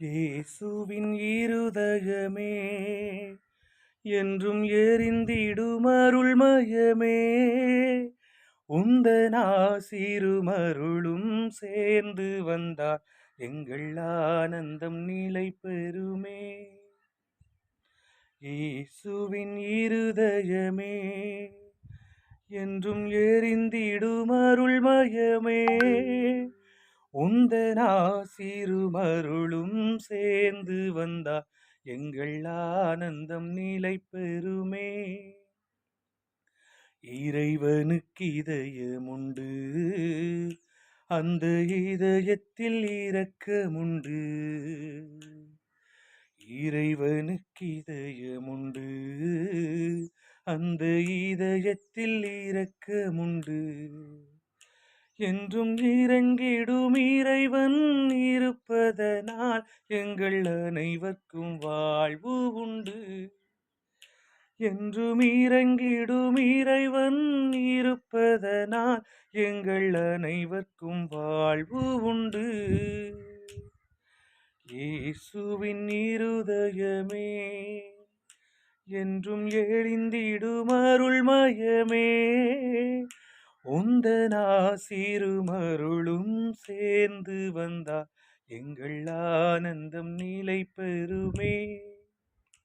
இயேசுவின் இருதயமே என்றும் எரிந்திடும் அருள்மயமே. உந்தன் ஆசீருமருளும் சேர்ந்து வந்தார் எங்கள் ஆனந்தம் நிலை பெறுமே. இயேசுவின் இருதயமே என்றும் எரிந்திடும் உந்தன் ஆசீருமருளும் சேர்ந்து வந்தா எங்கள் ஆனந்தம் நிலை பெறுமே இறைவனுக்கு இதயமுண்டு அந்த இதயத்தில் இரக்கமுண்டு. இறைவனுக்கு இதயமுண்டு அந்த இதயத்தில் இரக்கமுண்டு. என்றும் இறங்கிடும் இறைவன் இருப்பதனால் எங்கள் அனைவர்க்கும் வாழ்வு உண்டு. என்றும் இறங்கிடும் இறைவன் இருப்பதனால் எங்கள் அனைவர்க்கும் வாழ்வு உண்டு. இயேசுவின் இருதயமே என்றும் எழுந்திடும் அருள்மயமே உந்தன் ஆசீருமருளும் சேர்ந்து வந்தா எங்கள் ஆனந்தம் நிலை பெறுமே